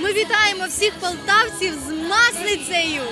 Ми вітаємо всіх полтавців з масницею.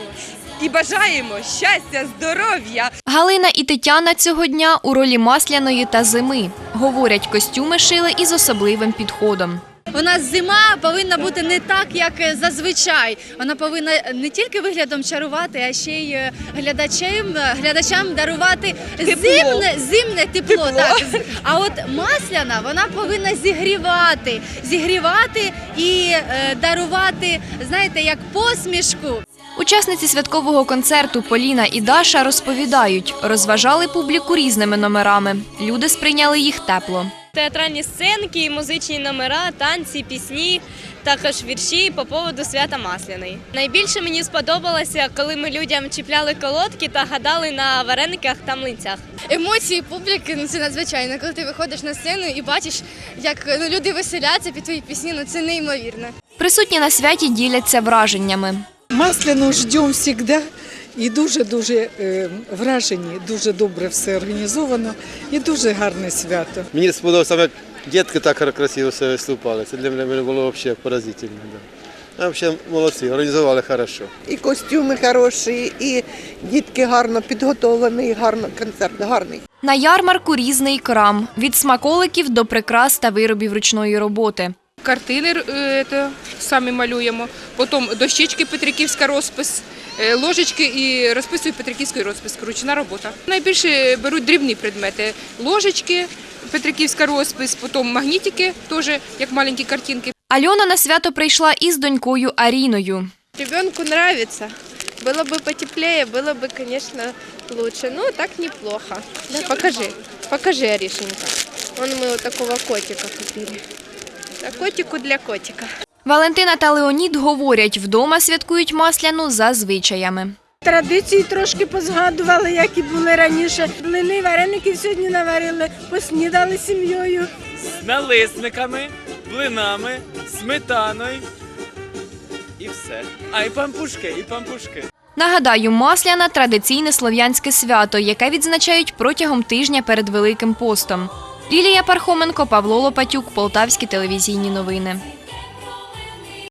і бажаємо щастя, здоров'я. Галина і Тетяна цього дня у ролі масляної та зими. Говорять, костюми шили із особливим підходом. У нас зима повинна бути не так, як е, зазвичай. Вона повинна не тільки виглядом чарувати, а ще й глядачем, глядачам, глядачам дарувати зимне, зимне тепло. Тепло. Так. А от масляна вона повинна зігрівати, зігрівати і е, дарувати, знаєте, як посмішку. Учасниці святкового концерту Поліна і Даша розповідають, розважали публіку різними номерами. Люди сприйняли їх тепло. театральні сценки, музичні номера, танці, пісні, також вірші по поводу свята Масляної. Найбільше мені сподобалося, коли ми людям чіпляли колодки та гадали на варениках та млинцях. Емоції публіки ну це надзвичайно. Коли ти виходиш на сцену і бачиш, як ну, люди веселяться під твої пісні, ну це неймовірно. Присутні на святі діляться враженнями. Масляну ждемо завжди. І дуже-дуже е, вражені, дуже добре все організовано і дуже гарне свято. Мені сподобалося, як дітки так красиво все виступали. Це для мене було взагалі поразительно. Да. А взагалі молодці, організували хорошо. І костюми хороші, і дітки гарно підготовлені, і гарно концерт гарний. На ярмарку різний крам від смаколиків до прикрас та виробів ручної роботи Картини е, те, самі малюємо, потім дощечки Петриківська розпис, е, ложечки і розписую Петриківський розпис, ручна робота. Найбільше беруть дрібні предмети. Ложечки, Петриківська розпис, потім магнітики, теж як маленькі картинки. Альона на свято прийшла із донькою Аріною. Ребенку нравится. Было бы потеплее, было бы, конечно, лучше. Ну, так неплохо. Да, покажи. Покажи, Аришенька. Вон мы вот такого котика купили. А котику для котика. Валентина та Леонід говорять, вдома святкують масляну за звичаями. Традиції трошки позгадували, які були раніше. Блини, вареників сьогодні наварили, поснідали сім'єю. з налисниками, блинами, сметаною і все. А і пампушки, і пампушки. Нагадаю, масляна традиційне слов'янське свято, яке відзначають протягом тижня перед Великим постом. Лілія Пархоменко, Павло Лопатюк, Полтавські телевізійні новини.